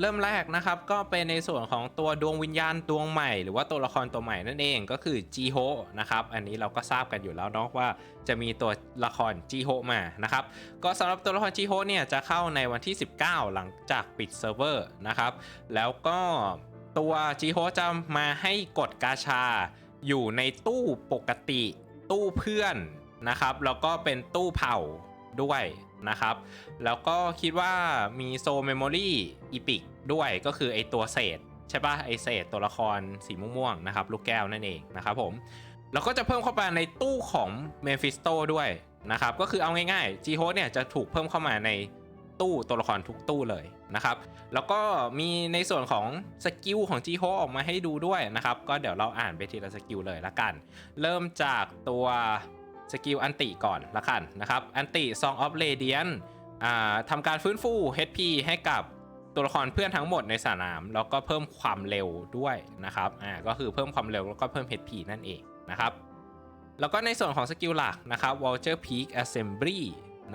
เริ่มแรกนะครับก็เป็นในส่วนของตัวดวงวิญญาณดวงใหม่ หรือว่าตัวละครตัวใหม่นั่นเองก็คือจีโฮนะครับอันนี้เราก็ทราบกันอยู่แล้วเนาะว่าจะมีตัวละครจีโฮมานะครับก็สำหรับตัวละครจีโฮเนี่ยจะเข้าในวันที่ 19 หลังจากปิดเซิร์ฟเวอร์นะครับแล้วก็ตัวจีโฮจะมาให้กดกาชาอยู่ในตู้ปกติตู้เพื่อนนะครับแล้วก็เป็นตู้เผ่าด้วย นะครับ แล้วก็คิดว่ามีโซเมมโมรี่อีพิกด้วยก็คือไอตัวเศษใช่ปะไอเศษตัวละครสีม่วงๆนะครับ ลูกแก้วนั่นเองนะครับผม แล้วก็จะเพิ่มเข้ามาในตู้ของเมฟิสโตด้วยนะครับ ก็คือเอาง่ายๆ g h o s t เนี่ยจะถูกเพิ่มเข้ามาในตู้ตัวละครทุกตู้เลยนะครับ แล้วก็มีในส่วนของสกิลของ g h o s t ออกมาให้ดูด้วยนะครับ ก็เดี๋ยวเราอ่านไปทีละสกิลเลยละกัน เริ่มจากตัว สกิลอันติก่อนละกันนะครับ อันติ Song of Radiance ทำการฟื้นฟู HP ให้กับตัวละครเพื่อนทั้งหมดในสนาม แล้วก็เพิ่มความเร็วด้วยนะครับอ่าก็คือเพิ่มความเร็วแล้วก็เพิ่ม HP นั่นเองนะครับ แล้วก็ในส่วนของสกิลหลักนะครับ Vulture Peak Assembly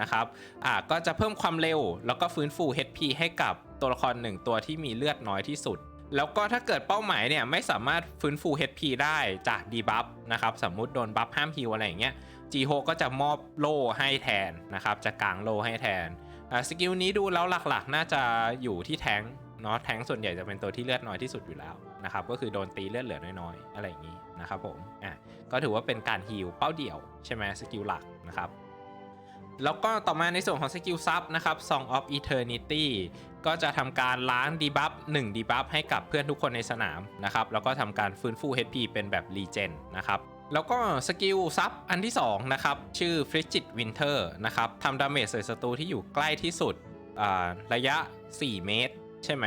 นะครับอ่าก็จะเพิ่มความเร็วแล้วก็ฟื้นฟู HP ให้กับตัวละครหนึ่งตัวที่มีเลือดน้อยที่สุด แล้วก็ถ้าเกิดเป้าหมายเนี่ยไม่สามารถฟื้นฟู HP ได้จากดีบัฟนะครับสมมุติโดนบัฟห้ามฮิวอะไรอย่างเงี้ยจีโฮก็จะมอบโล่ให้แทนนะครับจะกางโล่ให้แทนสกิลนี้ดูแล้วหลักๆ น่าจะอยู่ที่แทงเนาะแทงส่วนใหญ่จะเป็นตัวที่เลือดน้อยที่สุดอยู่แล้วนะครับก็คือโดนตีเลือดเหลือน้อยๆ อะไรอย่างนี้นะครับผมอะก็ถือว่าเป็นการฮิลเป้าเดี่ยวใช่ไหมสกิลหลักนะครับ แล้วก็ต่อมาในส่วนของสกิลซับนะครับ Song of Eternity ก็จะทำการล้างดีบัฟ1ดีบัฟให้กับเพื่อนทุกคนในสนามนะครับ แล้วก็ทำการฟื้นฟู HP เป็นแบบรีเจนนะครับ แล้วก็สกิลซับอันที่ 2 นะครับ ชื่อ Frigid Winter นะครับทำดาเมจใส่ศัตรูที่อยู่ใกล้ที่สุดระยะ 4 เมตร ใช่ไหม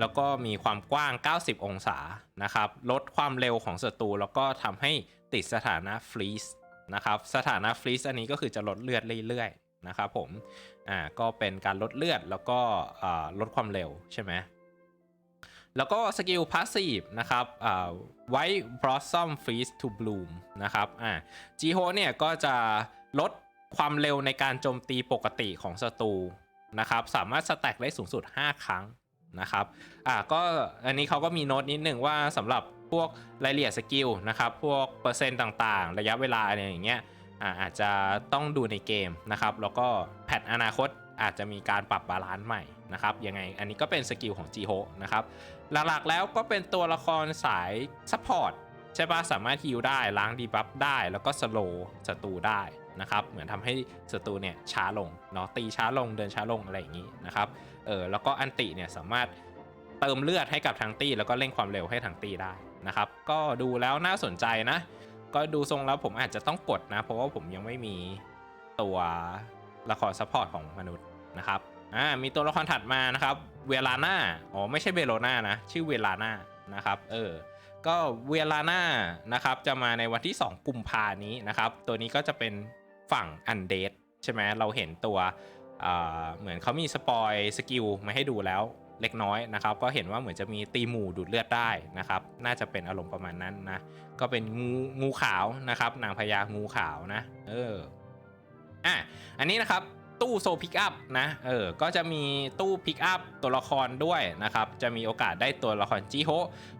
แล้วก็มีความกว้าง 90 องศานะครับ ลดความเร็วของศัตรูแล้วก็ทำให้ติดสถานะฟรีซ นะครับสถานะฟรีซอันนี้ก็คือจะลดเลือดเรื่อยๆนะครับผมอ่าก็เป็นการลดเลือดแล้วก็ลดความเร็วใช่ไหมแล้วก็สกิลพาสซีฟนะครับอ่า White Blossom Freeze to Bloom นะครับอ่า g h o เนี่ยก็จะลดความเร็วในการโจมตีปกติของศัตรูนะครับสามารถสแต็กได้สูงสุด 5 ครั้งนะครับอ่าก็อันนี้เขาก็มีโน้ตนิดหนึ่งว่าสำหรับ พวกรายละเอียดสกิลนะครับพวกเปอร์เซ็นต์ต่างๆ ระยะเวลาอะไรอย่างเงี้ยอ่าอาจจะต้องดูในเกมนะครับแล้วก็แพทอนาคตอาจจะมีการปรับบาลานซ์ใหม่นะครับยังไงอันนี้ก็เป็นสกิลของ g h o นะครับหลักๆแล้วก็เป็นตัวละครสายซัพพอร์ตใช่ปะสามารถฮิลได้ล้างดีบัฟได้แล้วก็สโลศัตรูได้นะครับเหมือนทำให้ศัตรูเนี่ยช้าลงเนาะตีช้าลงเดินช้าลงอะไรอย่างนี้นะครับเออแล้วก็อันติเนี่ยสามารถเติมเลือดให้กับทางตี้แล้วก็เร่งความเร็วให้ทางตี้ได้ นะครับ ก็ดูแล้วน่าสนใจนะ ก็ดูทรงแล้วผมอาจจะต้องกดนะ เพราะว่าผมยังไม่มีตัวละครซัพพอร์ตของมนุษย์นะครับอ่ามีตัวละครถัดมานะครับ เวลาน่าอ๋อไม่ใช่เบโลนานะ ชื่อเวลาน่านะครับเออก็เวลาน่านะครับจะมาในวันที่ 2 กุมภานี้นะครับ ตัวนี้ก็จะเป็นฝั่งอันเดดใช่ไหมเราเห็นตัวอ่าเหมือนเขามีสปอยสกิลมาให้ดูแล้ว เล็กน้อยนะครับ ก็เห็นว่าเหมือนจะมีตีหมู่ดูดเลือดได้นะครับ น่าจะเป็นอารมณ์ประมาณนั้นนะ ก็เป็นงูงูขาวนะครับ นางพญางูขาวนะ เออ อะ อันนี้นะครับตู้โซพิกอัพนะ เออ ก็จะมีตู้พิกอัพตัวละครด้วยนะครับ จะมีโอกาสได้ตัวละครจิโฮ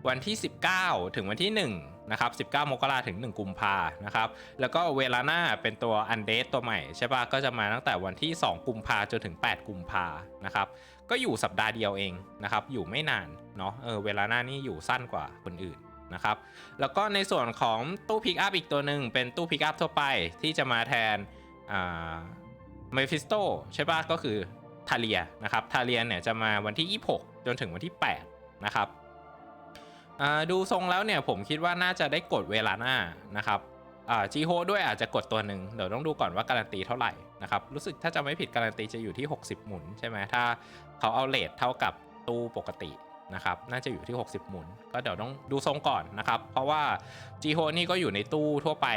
วันที่ 19 ถึงวันที่ 1 นะครับ 19 มกราถึง 1 กุมภานะครับ แล้วก็เวลาน้าเป็นตัวอันเดตตัวใหม่ใช่ปะก็จะมาตั้งแต่วันที่ 2 กุมภาจนถึง 8 กุมภานะครับ ก็อยู่สัปดาห์เดียวเองนะครับ อยู่ไม่นานเนาะเออเวลาหน้านี่อยู่สั้นกว่าคนอื่นนะครับ แล้วก็ในส่วนของตู้พิกอัพอีกตัวหนึ่งเป็นตู้พิกอัพทั่วไปที่จะมาแทนอ่าเมฟิสโตใช่ปะก็คือทาเลียนะครับทาเลียเนี่ยจะมาวันที่ 26 จนถึงวันที่ 8 นะครับดูทรงแล้วเนี่ยผมคิดว่าน่าจะได้กดเวลาหน้านะครับ จีโฮด้วยอาจจะกดตัวหนึ่งเดี๋ยวต้องดูก่อนว่าการันตีเท่าไหร่นะครับรู้สึกถ้าจะไม่ผิดการันตีจะอยู่ที่ 60 หมุนใช่ไหมถ้าเขาเอาเลทเท่ากับตู้ปกตินะครับน่าจะอยู่ที่ 60 หมุน ก็เดี๋ยวต้องดูทรงก่อนนะครับ เพราะว่าจีโฮนี่ก็อยู่ในตู้ทั่วไป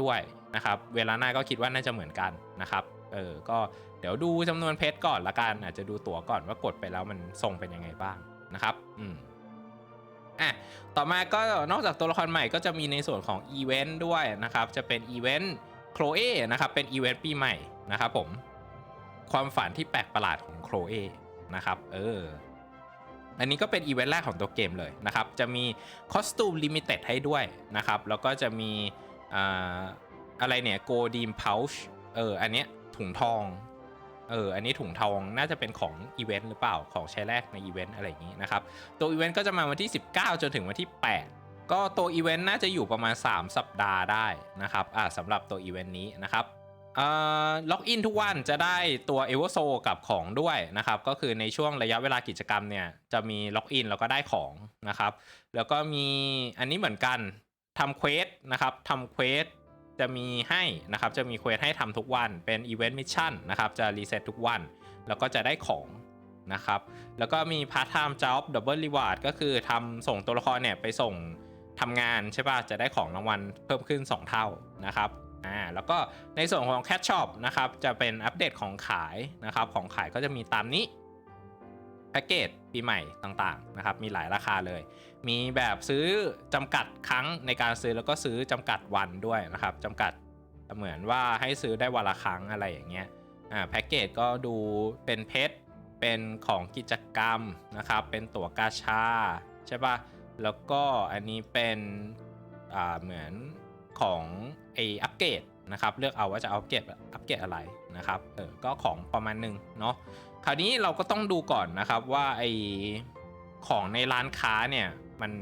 ด้วยนะครับ เวลาหน้าก็คิดว่าน่าจะเหมือนกันนะครับเออก็เดี๋ยวดูจำนวนเพชรก่อนละกันอาจจะดูตั๋วก่อนว่ากดไปแล้วมันทรงเป็นยังไงบ้างนะครับ อืม อะต่อมาก็นอกจากตัวละครใหม่ก็จะมีในส่วนของอีเวนต์ด้วยนะครับ จะเป็นอีเวนต์โครเอนะครับ เป็นอีเวนต์ปีใหม่นะครับผม ความฝันที่แปลกประหลาดของโครเอนะครับ เออ อันนี้ก็เป็นอีเวนต์แรกของตัวเกมเลยนะครับ จะมีคอสตูมลิมิเต็ดให้ด้วยนะครับ แล้วก็จะมีออะไรเนี่ยโกดีมพาวช์เออ อันเนี้ยถุงทอง เอออันนี้ถุงทองน่าจะเป็นของอีเวนต์หรือเปล่าของใช้แรกในอีเวนต์อะไรอย่างนี้นะครับตัวอีเวนต์ก็จะมาวันที่ 19 จนถึงวันที่ 8 ก็ตัวอีเวนต์น่าจะอยู่ประมาณ 3 สัปดาห์ได้นะครับอ่าสำหรับตัวอีเวนต์นี้นะครับล็อกอินทุกวันจะได้ตัวเอเวอร์โซกับของด้วยนะครับ ก็คือในช่วงระยะเวลากิจกรรมเนี่ย จะมีล็อกอินแล้วก็ได้ของนะครับ แล้วก็มีอันนี้เหมือนกันทำเควสนะครับทำเควส จะมีให้นะครับจะมีเควสให้ทำทุกวันเป็นอีเวนต์มิชชั่นนะครับจะรีเซ็ตทุกวัน แล้วก็จะได้ของนะครับแล้วก็มีพาร์ทไทม์จ็อบดับเบิลรีวาร์ดก็คือทำส่งตัวละครเนี่ยไปส่งทำงานใช่ป่ะจะได้ของรางวัลเพิ่มขึ้น 2 เท่านะครับอ่าแล้วก็ในส่วนของแคชช็อปนะครับจะเป็นอัปเดตของขายนะครับของขายก็จะมีตามนี้ แพ็กเกจปีใหม่ต่างๆนะครับมีหลายราคาเลย มีแบบซื้อจำกัดครั้งในการซื้อแล้วก็ซื้อจำกัดวันด้วยนะครับจำกัดเหมือนว่าให้ซื้อได้วันละครั้งอะไรอย่างเงี้ยอ่าแพ็กเกจก็ดูเป็นเพชรเป็นของกิจกรรมนะครับ เป็นตั๋วกาชาใช่ปะแล้วก็อันนี้เป็นอ่าเหมือนของไออัปเกรดนะครับ เลือกเอาว่าจะอาอัปเกรดอัปเกรดอะไรนะครับเออก็ของประมาณหนึ่งเนาะ คราวนี้เราก็ต้องดูก่อนนะครับว่าไอของในร้านค้าเนี่ยมัน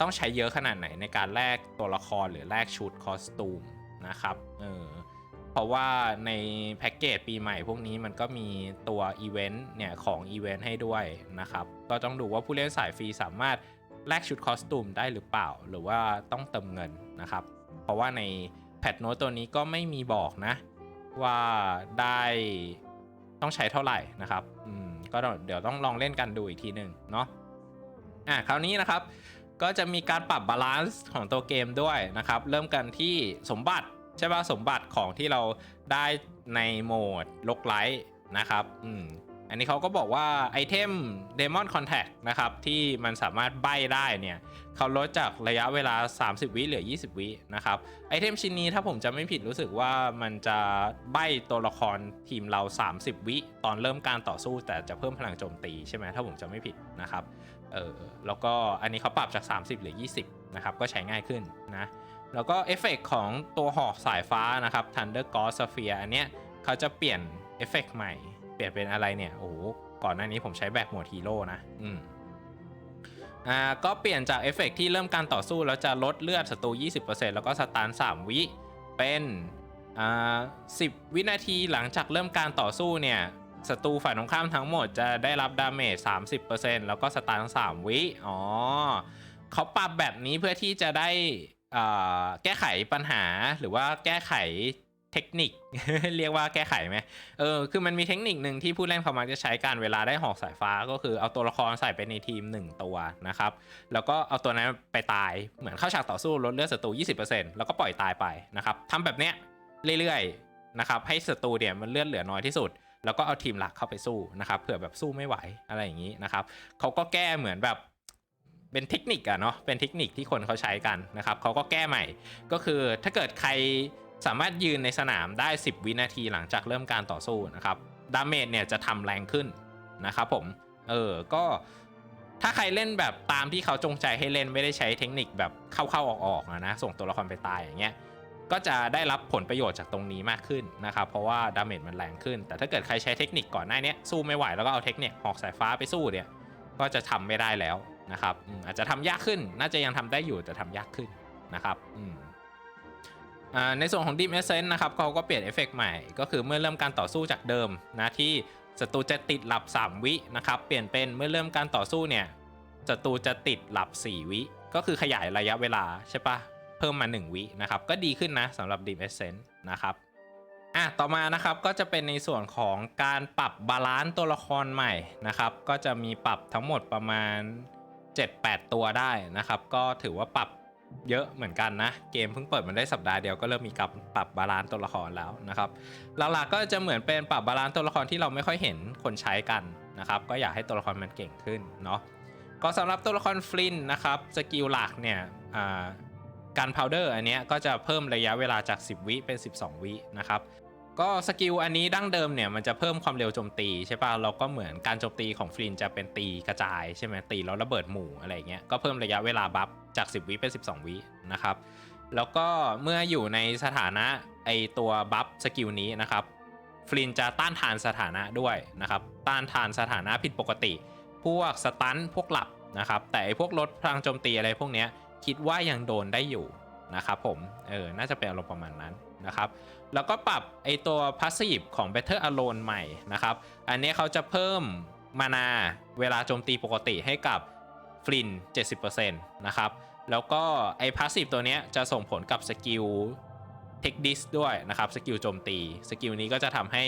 ต้องใช้เยอะขนาดไหนในการแลกตัวละครหรือแลกชุดคอสตูมนะครับเออเพราะว่าในแพ็กเกจปีใหม่พวกนี้มันก็มีตัวอีเวนต์เนี่ยของอีเวนต์ให้ด้วยนะครับ ก็ต้องดูว่าผู้เล่นสายฟรีสามารถแลกชุดคอสตูมได้หรือเปล่า หรือว่าต้องเติมเงินนะครับ เพราะว่าในแพทโน้ตตัวนี้ก็ไม่มีบอกนะ ว่าได้ ต้องใช้เท่าไหร่นะครับอืมก็เดี๋ยวต้องลองเล่นกันดูอีกทีหนึ่งเนาะอะคราวนี้นะครับก็จะมีการปรับบาลานซ์ของตัวเกมด้วยนะครับ เริ่มกันที่สมบัติใช่ป่ะสมบัติของที่เราได้ในโหมดลกไลท์นะครับอืมอันนี้เขาก็บอกว่าไอเทม Demon Contact นะครับที่มันสามารถใบ้ได้เนี่ย เขาลดจากระยะเวลา 30 วิเหลือ 20 วินะครับไอเทมชิ้นนี้ถ้าผมจะไม่ผิดรู้สึกว่ามันจะใบตัวละครทีมเรา 30 วิตอนเริ่มการต่อสู้ แต่จะเพิ่มพลังโจมตีใช่ไหมถ้าผมจะไม่ผิดนะครับเออแล้วก็อันนี้เขาปรับจาก 30 เหลือ 20 นะครับ ก็ใช้ง่ายขึ้นนะแล้วก็เอฟเฟกของตัวหอกสายฟ้านะครับ Thunder God Sphere อันเนี้ยเขาจะเปลี่ยนเอฟเฟกใหม่ เปลี่ยนเป็นอะไรเนี่ย โอ้โห ก่อนหน้านี้ผมใช้แบกหมวดฮีโร่นะ อืม อ่าก็เปลี่ยนจากเอฟเฟกที่เริ่มการต่อสู้แล้วจะลดเลือดศัตรู 20%แล้วก็สตาร์ท3วิเป็นอ่า10 วินาทีหลังจากเริ่มการต่อสู้เนี่ยศัตรูฝ่ายตรงข้ามทั้งหมดจะได้รับดาเมจ30%แล้วก็สตาร์ท3วิอ๋อเขาปรับแบบนี้เพื่อที่จะได้อ่าแก้ไขปัญหาหรือว่าแก้ไข เทคนิคเรียกว่าแก้ไขไหมเออคือมันมีเทคนิคหนึ่งที่ผู้เล่นเขามักจะใช้การเวลาได้หอกสายฟ้าก็คือเอาตัวละครใส่ไปในทีม 1 ตัวนะครับแล้วก็เอาตัวนั้นไปตายเหมือนเข้าฉากต่อสู้ลดเลือดศัตรู20%แล้วก็ปล่อยตายไปนะครับทำแบบเนี้ยเรื่อยๆนะครับให้ศัตรูเนี่ยมันเลือดเหลือน้อยที่สุด แล้วก็เอาทีมหลักเข้าไปสู้นะครับเผื่อแบบสู้ไม่ไหวอะไรอย่างนี้นะครับเขาก็แก้เหมือนแบบเป็นเทคนิคอะเนาะเป็นเทคนิคที่คนเขาใช้กันนะครับเขาก็แก้ใหม่ ก็คือถ้าเกิดใคร สามารถยืนในสนามได้ 10 วินาทีหลังจากเริ่มการต่อสู้นะครับ ดาเมจเนี่ยจะทำแรงขึ้นนะครับผม เออ ก็ถ้าใครเล่นแบบตามที่เขาจงใจให้เล่นไม่ได้ใช้เทคนิคแบบเข้าๆออกๆอะนะ ส่งตัวละครไปตายอย่างเงี้ย ก็จะได้รับผลประโยชน์จากตรงนี้มากขึ้นนะครับ เพราะว่าดาเมจมันแรงขึ้น แต่ถ้าเกิดใครใช้เทคนิคก่อนหน้านี้สู้ไม่ไหวแล้วก็เอาเทคนิคหอกสายฟ้าไปสู้เนี่ย ก็จะทำไม่ได้แล้วนะครับ อาจจะทำยากขึ้น น่าจะยังทำได้อยู่แต่ทำยากขึ้นนะครับ อืม ในส่วนของ Dim Essence นะครับเขาก็เปลี่ยนเอฟเฟกต์ใหม่ ก็คือเมื่อเริ่มการต่อสู้จากเดิมนะที่ศัตรูจะติดหลับ 3 วินะครับเปลี่ยนเป็นเมื่อเริ่มการต่อสู้เนี่ยศัตรูจะติดหลับ 4 วิ ก็คือขยายระยะเวลาใช่ปะเพิ่มมา 1 วินะครับก็ดีขึ้นนะสำหรับ Dim Essence นะครับอะต่อมานะครับก็จะเป็นในส่วนของการปรับบาลานซ์ตัวละครใหม่นะครับก็จะมีปรับทั้งหมดประมาณ 7-8 ตัวได้นะครับก็ถือว่าปรับ เยอะเหมือนกันนะ เกมเพิ่งเปิดมันได้สัปดาห์เดียวก็เริ่มมีการปรับบาลานซ์ตัวละครแล้วนะครับหลักๆก็จะเหมือนเป็นปรับบาลานซ์ตัวละครที่เราไม่ค่อยเห็นคนใช้กันนะครับก็อยากให้ตัวละครมันเก่งขึ้นเนาะก็สำหรับตัวละครฟลินนะครับสกิลหลักเนี่ยการพาวเดอร์อันนี้ก็จะเพิ่มระยะเวลาจาก 10 วิเป็น 12 วินะครับก็สกิลอันนี้ดั้งเดิมเนี่ยมันจะเพิ่มความเร็วโจมตีใช่ป่ะแล้วก็เหมือนการโจมตีของฟลินจะเป็นตีกระจายใช่ไหมตีแล้วระเบิดหมู่อะไรเงี้ยก็เพิ่มระยะเวลาบัฟ จาก 10 วิเป็น 12 วินะครับ แล้วก็เมื่ออยู่ในสถานะไอตัวบัฟสกิลนี้นะครับฟลินจะต้านทานสถานะด้วยนะครับต้านทานสถานะผิดปกติ พวกสตันพวกหลับนะครับแต่ไอพวกลดพลังโจมตีอะไรพวกเนี้ยคิดว่ายังโดนได้อยู่นะครับผมเออน่าจะเป็นอารมณ์ประมาณนั้นนะครับแล้วก็ปรับไอตัว Passive ของ Better Alone ใหม่นะครับอันนี้เขาจะเพิ่มมานาเวลาโจมตีปกติให้กับ ฟลิน 70%นะครับ แล้วก็ไอ Passive ตัวเนี้ยจะส่งผลกับสกิล Tech Dis ด้วยนะครับ สกิลโจมตี สกิลนี้ก็จะทำให้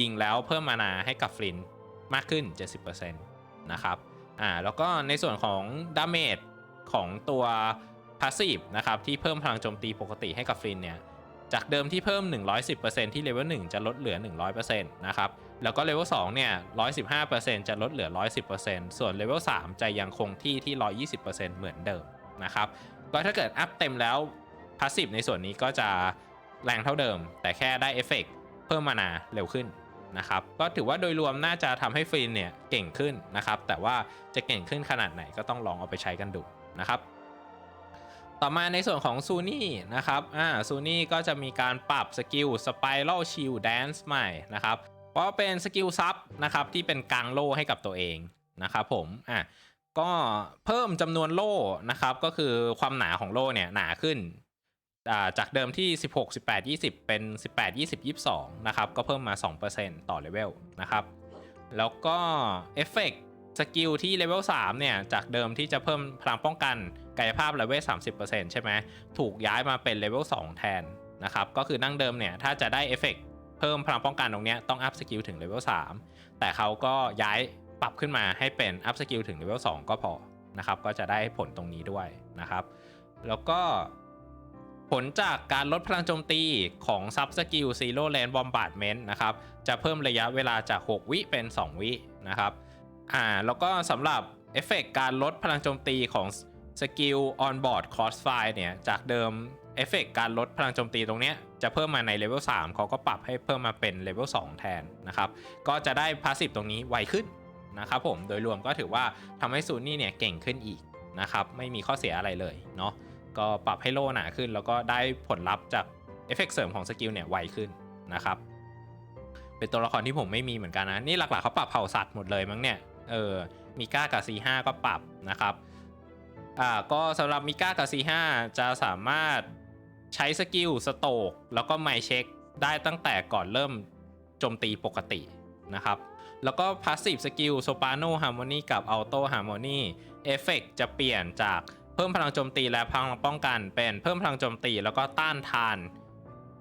ยิงแล้วเพิ่มมานาให้กับฟลินมากขึ้น 70%นะครับอ่าแล้วก็ในส่วนของดาเมจของตัว Passive นะครับที่เพิ่มพลังโจมตีปกติให้กับฟลินเนี่ย จากเดิมที่เพิ่ม 110%ที่เลเวล1จะลดเหลือ 100%นะครับ แล้วก็เลเวล2เนี่ย 115%จะลดเหลือ 110%ส่วนเลเวล3จะยังคงที่ที่ 120%เหมือนเดิมนะครับ ก็ถ้าเกิดอัพเต็มแล้วพาสซีฟในส่วนนี้ก็จะแรงเท่าเดิม แต่แค่ได้เอฟเฟกต์เพิ่มมานาเร็วขึ้นนะครับ ก็ถือว่าโดยรวมน่าจะทำให้ฟรีนเนี่ยเก่งขึ้นนะครับ แต่ว่าจะเก่งขึ้นขนาดไหนก็ต้องลองเอาไปใช้กันดูนะครับ ต่อมาในส่วนของซูนี่นะครับอ่าซูนี่ก็จะมีการปรับสกิล Spiral Shield Dance ใหม่นะครับ เพราะเป็นสกิลซับนะครับที่เป็นกลางโล่ให้กับตัวเองนะครับผมอะก็เพิ่มจำนวนโล่นะครับก็คือความหนาของโล่เนี่ยหนาขึ้นาจากเดิมที่ 16 18 20 เป็น 18 20 22 นะครับก็เพิ่มมา 2%ต่อเลเวลนะครับ แล้วก็เอฟเฟกต์สกิลที่เลเวล3เนี่ยจากเดิมที่จะเพิ่มพลังป้องกัน กายภาพเลเวล30%ใช่ไหมถูกย้ายมาเป็นเลเวล2แทนนะครับก็คือนั่งเดิมเนี่ยถ้าจะได้เอฟเฟกต์เพิ่มพลังป้องกันตรงนี้ต้องอัพสกิลถึงเลเวล3แต่เขาก็ย้ายปรับขึ้นมาให้เป็นอัพสกิลถึงเลเวล2ก็พอนะครับก็จะได้ผลตรงนี้ด้วยนะครับ แล้วก็ผลจากการลดพลังโจมตีของซับสกิลซีโร่แลนด์บอมบาร์ดเมนต์นะครับ จะเพิ่มระยะเวลาจาก 6 วิเป็น 2 วินะครับ อ่า แล้วก็สำหรับเอฟเฟกการลดพลังโจมตีของ สกิลออนบอร์ดคอสไฟเนี่ย จากเดิมเอฟเฟกการลดพลังโจมตีตรงเนี้ยจะเพิ่มมาในเลเวล3เขาก็ปรับให้เพิ่มมาเป็นเลเวล2แทนนะครับ ก็จะได้พาสซีฟตรงนี้ไวขึ้นนะครับผมโดยรวมก็ถือว่าทำให้ซูนี่เนี่ยเก่งขึ้นอีกนะครับ ไม่มีข้อเสียอะไรเลยเนาะก็ปรับให้โล่หนาขึ้น แล้วก็ได้ผลลัพธ์จากเอฟเฟกต์เสริมของสกิลเนี่ยไวขึ้นนะครับ เป็นตัวละครที่ผมไม่มีเหมือนกันนะ นี่หลักๆเขาปรับเผ่าสัตว์หมดเลยมั้งเนี่ยเออมิก้ากับ C5 ก็ปรับนะครับ อ่าก็สำหรับมิก้ากับ C5 จะสามารถใช้สกิลสโตกแล้วก็ไมเช็คได้ตั้งแต่ก่อนเริ่มโจมตีปกตินะครับ แล้วก็ Passive Skill Soprano Harmony กับ Auto Harmony เอฟเฟกจะเปลี่ยนจากเพิ่มพลังโจมตีและพลังป้องกันเป็นเพิ่มพลังโจมตีแล้วก็ต้านทาน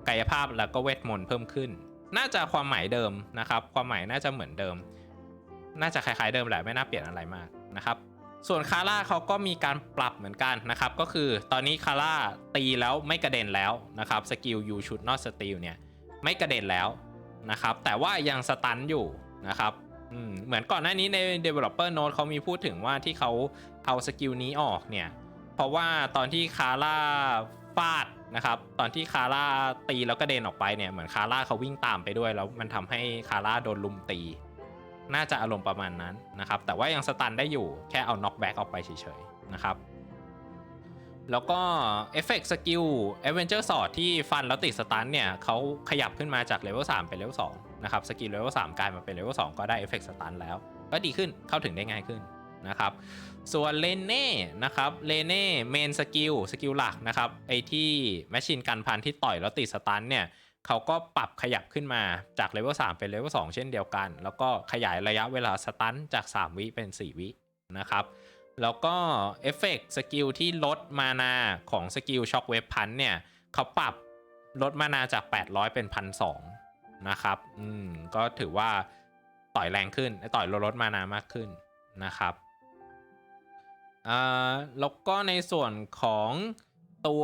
กายภาพแล้วก็เวทมนต์เพิ่มขึ้น น่าจะความหมายเดิมนะครับ ความหมายน่าจะเหมือนเดิม น่าจะคล้ายๆเดิมแหละไม่น่าเปลี่ยนอะไรมากนะครับ ส่วนคาร่าเขาก็มีการปรับเหมือนกันนะครับ ก็คือตอนนี้คาร่าตีแล้วไม่กระเด็นแล้วนะครับสกิล you should not steal เนี่ยไม่กระเด็นแล้วนะครับ แต่ว่ายังสตันอยู่นะครับเหมือนก่อนหน้านี้ใน developer note เขามีพูดถึงว่าที่เขาเอาสกิลนี้ออกเนี่ย เพราะว่าตอนที่คาร่าฟาดนะครับตอนที่คาร่าตีแล้วกระเด็นออกไปเนี่ยเหมือนคาร่าเขาวิ่งตามไปด้วยแล้วมันทำให้คาร่าโดนลุมตี น่าจะอารมณ์ประมาณนั้นนะครับ แต่ว่ายังสตันได้อยู่แค่เอาน็อกแบ็กออกไปเฉยๆนะครับ แล้วก็เอฟเฟกต์สกิลเอเวนเจอร์สอดที่ฟันแล้วติดสตันเนี่ยเขาขยับขึ้นมาจากเลเวล3เป็นเลเวล2นะครับสกิลเลเวล3กลายมาเป็นเลเวล2ก็ได้เอฟเฟกต์สตันแล้ว ก็ดีขึ้นเข้าถึงได้ง่ายขึ้นนะครับ ส่วนเลเน่นะครับเลเน่เมนสกิลสกิลหลักนะครับไอที่แมชชีนกันพันที่ต่อยแล้วติดสตันเนี่ย เขาก็ปรับขยับขึ้นมาจากเลเวล3เป็นเลเวล2เช่นเดียวกัน แล้วก็ขยายระยะเวลาสตันจาก 3 วิเป็น 4 วินะครับ แล้วก็เอฟเฟกสกิลที่ลดมานาของสกิลช็อคเวฟพันเนี่ย เขาปรับลดมานาจาก 800 เป็น 1,200 นะครับ อืม ก็ถือว่าต่อยแรงขึ้น ต่อยลดลดมานามากขึ้นนะครับอ่าแล้วก็ในส่วนของ ตัว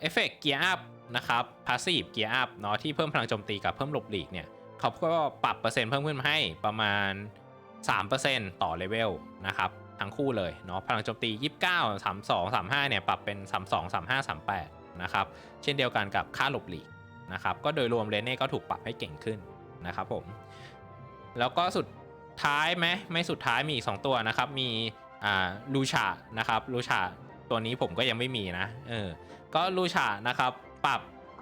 เอฟเฟกต์เกียร์อัพนะครับพาสซีฟเกียร์อัพเนาะที่เพิ่มพลังโจมตีกับเพิ่มหลบหลีกเนี่ยเขาก็ปรับเปอร์เซ็นต์เพิ่มขึ้นมาให้ประมาณ 3%ต่อเลเวลนะครับทั้งคู่เลยเนาะพลังโจมตี 29 32 35เนี่ยปรับเป็น 32 35 38นะครับเช่นเดียวกันกับค่าหลบหลีกนะครับก็โดยรวมเรเน่ก็ถูกปรับให้เก่งขึ้นนะครับผมแล้วก็สุดท้ายไหมไม่สุดท้ายมีอีก 2 ตัวนะครับมีอ่าลูชานะครับลูชา ตัวนี้ผมก็ยังไม่มีนะ เออ ก็ลูชานะครับ ปรับ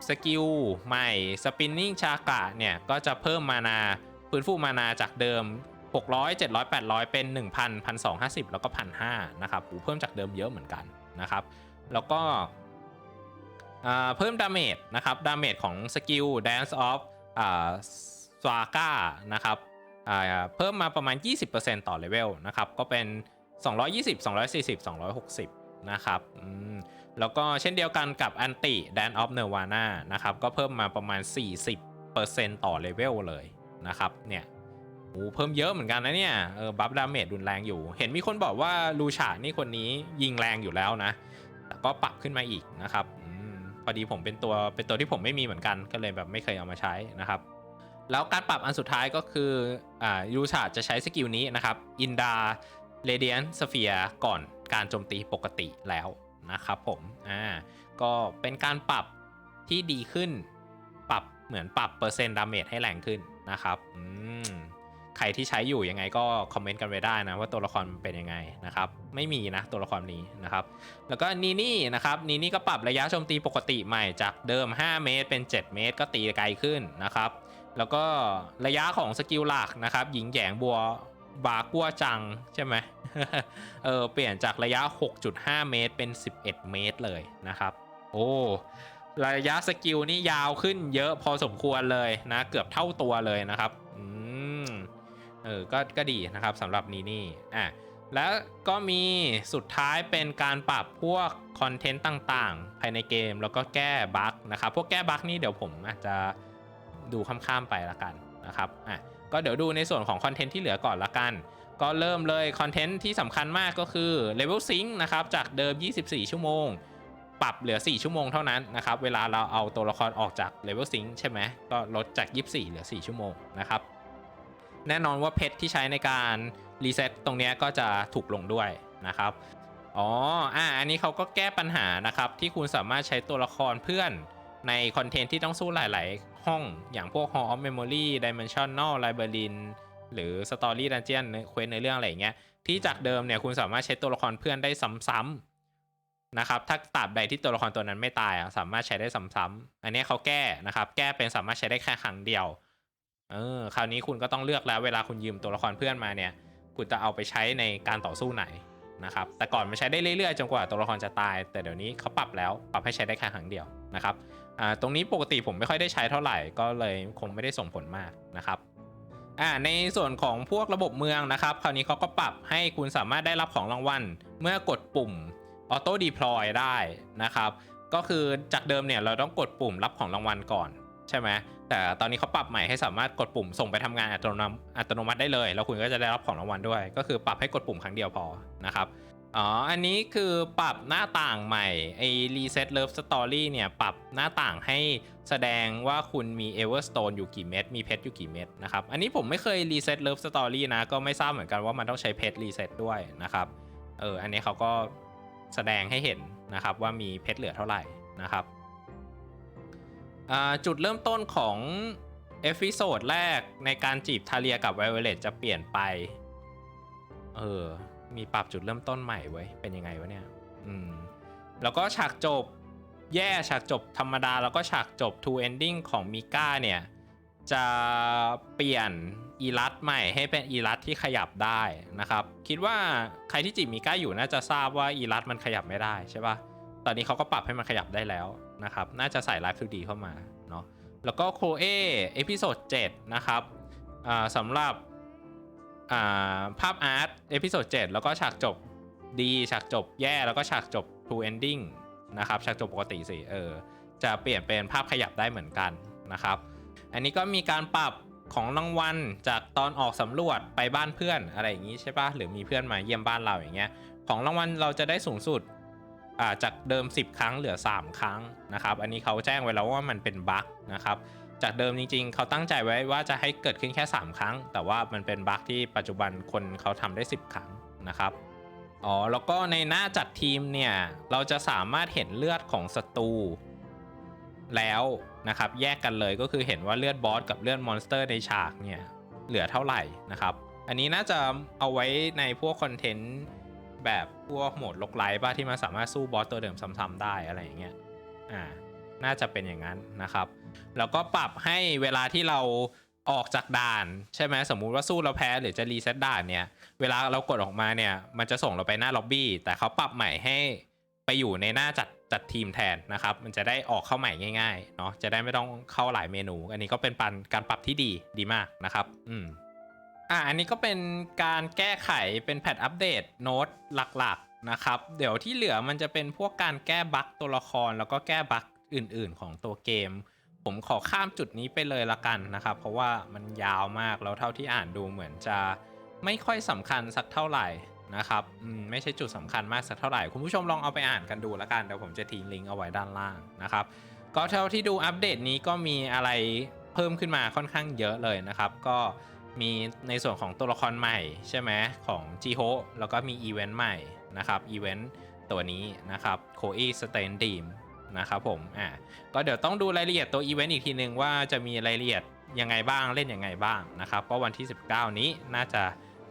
สกิลใหม่สปินนิ่งชากะเนี่ย ก็จะเพิ่มมานาฟื้นฟูมานาจากเดิม 600 700 800 เป็น 1,000 1,250 แล้วก็ 1,500 นะครับโอ้เพิ่มจากเดิมเยอะเหมือนกันนะครับ แล้วก็เพิ่มดาเมจนะครับดาเมจของสกิล Dance of อ่าสวาก้านะครับอ่าเพิ่มมาประมาณ 20%ต่อเลเวลนะครับ ก็เป็น 220 240 260 นะครับอืมแล้วก็เช่นเดียวกันกับอันติ Dance of Nirvana นะครับก็เพิ่มมาประมาณ 40%ต่อเลเวลเลยนะครับเนี่ยโอ้เพิ่มเยอะเหมือนกันนะเนี่ยเออบัฟดาเมจรุนแรงอยู่ เห็นมีคนบอกว่าลูชานี่คนนี้ยิงแรงอยู่แล้วนะแต่ก็ปรับขึ้นมาอีกนะครับอมพอดีผมเป็นตัวเป็นตัวที่ผมไม่มีเหมือนกันก็เลยแบบไม่เคยเอามาใช้นะครับ แล้วการปรับอันสุดท้ายก็คืออ่ายูชาจะใช้สกิลนี้นะครับอินดาเรเดียนสเฟียก่อน การโจมตีปกติแล้วนะครับผม อ่า ก็เป็นการปรับที่ดีขึ้น ปรับเหมือนปรับเปอร์เซ็นต์ดาเมจให้แรงขึ้นนะครับ อืม ใครที่ใช้อยู่ยังไงก็คอมเมนต์กันไว้ได้นะว่าตัวละครเป็นยังไงนะครับ ไม่มีนะตัวละครนี้นะครับ แล้วก็นีนี่นะครับนีนี่ก็ปรับระยะโจมตีปกติใหม่จากเดิม 5 เมตร เป็น 7 เมตร ก็ตีไกลขึ้นนะครับ แล้วก็ระยะของสกิลหลักนะครับ หญิงแหยงบัว บากัวจังใช่ไหมเออเปลี่ยนจากระยะ 6.5 เมตรเป็น 11 เมตรเลยนะครับ โอ้ระยะสกิลนี่ยาวขึ้นเยอะพอสมควรเลยนะ เกือบเท่าตัวเลยนะครับอืมเออก็ก็ดีนะครับสำหรับนีนี่อะแล้วก็มีสุดท้ายเป็นการปรับพวกคอนเทนต์ต่างๆ ภายในเกมแล้วก็แก้บั๊กนะครับ พวกแก้บั๊กนี่เดี๋ยวผมอาจจะดูข้ามๆไปละกันนะครับอะ ก็เดี๋ยวดูในส่วนของคอนเทนต์ที่เหลือก่อนละกัน ก็เริ่มเลยคอนเทนต์ที่สำคัญมากก็คือ Level Sync นะครับจากเดิม 24 ชั่วโมง ปรับเหลือ 4 ชั่วโมงเท่านั้นนะครับเวลาเราเอาตัวละครออกจาก Level Sync ใช่ไหมก็ลดจาก 24 เหลือ 4 ชั่วโมงนะครับแน่นอนว่าเพชรที่ใช้ในการรีเซ็ตตรงนี้ก็จะถูกลงด้วยนะครับอ๋ออ่าอันนี้เขาก็แก้ปัญหานะครับที่คุณสามารถใช้ตัวละครเพื่อนในคอนเทนต์ที่ต้องสู้หลาย ๆ ห้องอย่างพวก Hall of Memory Dimensional Labyrinth หรือ Story Dungeon เควสในเรื่องอะไรอย่างเงี้ยที่จากเดิมเนี่ยคุณสามารถใช้ตัวละครเพื่อนได้ซ้ำๆนะครับถ้าตราบใดที่ตัวละครตัวนั้นไม่ตายสามารถใช้ได้ซ้ำๆอันนี้เขาแก้นะครับ แก้เป็นสามารถใช้ได้แค่ครั้งเดียวเออคราวนี้คุณก็ต้องเลือกแล้วเวลาคุณยืมตัวละครเพื่อนมาเนี่ย คุณจะเอาไปใช้ในการต่อสู้ไหนนะครับแต่ก่อนมันใช้ได้เรื่อยๆจนกว่าตัวละครจะตาย แต่เดี๋ยวนี้เขาปรับแล้วปรับให้ใช้ได้แค่ครั้งเดียวนะครับ อ่าตรงนี้ปกติผมไม่ค่อยได้ใช้เท่าไหร่ก็เลยคงไม่ได้ส่งผลมากนะครับอ่าในส่วนของพวกระบบเมืองนะครับ คราวนี้เขาก็ปรับให้คุณสามารถได้รับของรางวัล เมื่อกดปุ่มออโต้ดีพลอยได้นะครับ ก็คือจากเดิมเนี่ยเราต้องกดปุ่มรับของรางวัลก่อนใช่ไหมแต่ตอนนี้เขาปรับใหม่ให้สามารถกดปุ่มส่งไปทำงานอัตโนมัติอัตโนมัติได้เลย แล้วคุณก็จะได้รับของรางวัลด้วย ก็คือปรับให้กดปุ่มครั้งเดียวพอนะครับ อ๋อ อันนี้คือปรับหน้าต่างใหม่ไอ้ Reset Love Story เนี่ย ปรับหน้าต่างให้แสดงว่าคุณมี Everstone อยู่กี่เม็ด มีเพชรอยู่กี่เม็ดนะครับ อันนี้ผมไม่เคย Reset Love Story นะ ก็ไม่ทราบเหมือนกันว่ามันต้องใช้เพชร Reset ด้วยนะครับ เออ อันนี้เขาก็แสดงให้เห็นนะครับว่ามีเพชรเหลือเท่าไหร่นะครับอ่าจุดเริ่มต้นของเอพิโซดแรกในการจีบทาเลียกับไวโอเลตจะเปลี่ยนไป เออ มีปรับจุดเริ่มต้นใหม่เว้เป็นยังไงวะเนี่ย อืม แล้วก็ฉากจบแย่ฉากจบธรรมดา แล้วก็ฉากจบ two ending ของมิก้าเนี่ย จะเปลี่ยนอีลัตใหม่ให้เป็นอีลัตที่ขยับได้นะครับ คิดว่าใครที่จีบมิก้าอยู่น่าจะทราบว่าอีลัตมันขยับไม่ได้ใช่ปะตอนนี้เขาก็ปรับให้มันขยับได้แล้วนะครับ น่าจะใส่ไลฟ์ทูดีเข้ามาเนาะแล้วก็โคเอเอพิโซด7นะครับอ่าสำหรับ ภาพอาร์ตเอพิโซด7แล้วก็ฉากจบดีฉากจบแย่แล้วก็ฉากจบ true ending นะครับฉากจบปกติสิเออจะเปลี่ยนเป็นภาพขยับได้เหมือนกันนะครับ อันนี้ก็มีการปรับของรางวัลจากตอนออกสำรวจไปบ้านเพื่อนอะไรอย่างนี้ใช่ปะหรือมีเพื่อนมาเยี่ยมบ้านเราอย่างเงี้ยของรางวัลเราจะได้สูงสุดอ่าจากเดิม 10 ครั้งเหลือ 3 ครั้งนะครับ อันนี้เขาแจ้งไว้แล้วว่ามันเป็นบั๊กนะครับ จากเดิมจริงๆ เขาตั้งใจไว้ว่าจะให้เกิดขึ้นแค่ 3 ครั้ง แต่ว่ามันเป็นบั๊กที่ปัจจุบันคนเขาทำได้ 10 ครั้งนะครับอ๋อแล้วก็ในหน้าจัดทีมเนี่ย เราจะสามารถเห็นเลือดของศัตรูแล้วนะครับ แยกกันเลยก็คือเห็นว่าเลือดบอสกับเลือดมอนสเตอร์ในฉากเนี่ย เหลือเท่าไหร่นะครับ อันนี้น่าจะเอาไว้ในพวกคอนเทนต์แบบพวกโหมดลกไลท์ป่ะที่มันสามารถสู้บอสตัวเดิมซ้ำๆได้อะไรอย่างเงี้ยอ่า น่าจะเป็นอย่างนั้นนะครับ แล้วก็ปรับให้เวลาที่เราออกจากด่าน ใช่ไหมสมมุติว่าสู้เราแพ้หรือจะรีเซ็ตด่านเนี่ยเวลาเรากดออกมาเนี่ยมันจะส่งเราไปหน้าล็อบบี้แต่เขาปรับใหม่ให้ไปอยู่ในหน้าจัดจัดทีมแทนนะครับ มันจะได้ออกเข้าใหม่ง่ายๆเนาะจะได้ไม่ต้องเข้าหลายเมนู อันนี้ก็เป็นปันการปรับที่ดีดีมากนะครับ อืมอะอันนี้ก็เป็นการแก้ไขเป็นแพทอัปเดตโน้ตหลักๆนะครับ เดี๋ยวที่เหลือมันจะเป็นพวกการแก้บั๊กตัวละครแล้วก็แก้บั๊ก อื่น ๆ ของตัวเกม ผมขอข้ามจุดนี้ไปเลยละกันนะครับ เพราะว่ามันยาวมากแล้วเท่าที่อ่านดูเหมือนจะไม่ค่อยสำคัญสักเท่าไหร่นะครับไม่ใช่จุดสำคัญมากสักเท่าไหร่ คุณผู้ชมลองเอาไปอ่านกันดูละกันเดี๋ยวผมจะทิ้งลิงก์เอาไว้ด้านล่างนะครับก็เท่าที่ดูอัปเดตนี้ก็มีอะไรเพิ่มขึ้นมาค่อนข้างเยอะเลยนะครับ ก็มีในส่วนของตัวละครใหม่ใช่ไหมของจีโฮแล้วก็มีอีเวนต์ใหม่นะครับอีเวนต์ตัวนี้นะครับโคอีสเตนดีม นะครับผมอ่าก็เดี๋ยวต้องดูรายละเอียดตัวอีเวนต์อีกทีนึงว่าจะมีรายละเอียดยังไงบ้างเล่นยังไงบ้างนะครับก็วันที่ 19 นี้น่าจะ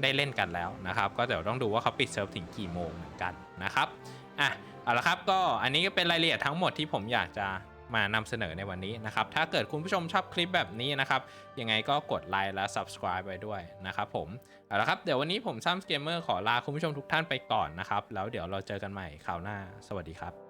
ได้เล่นกันแล้วนะครับ ก็เดี๋ยวต้องดูว่าเขาปิดเซิร์ฟถึงกี่โมงเหมือนกันนะครับอะเอาละครับก็อันนี้ก็เป็นรายละเอียดทั้งหมดที่ผมอยากจะมานำเสนอในวันนี้นะครับ ถ้าเกิดคุณผู้ชมชอบคลิปแบบนี้นะครับ ยังไงก็กดไลค์และ subscribe ไว้ด้วยนะครับผม เอาละครับ เดี๋ยววันนี้ผมซ้ำเกมเมอร์ขอลาคุณผู้ชมทุกท่านไปก่อนนะครับ แล้วเดี๋ยวเราเจอกันใหม่คราวหน้า สวัสดีครับ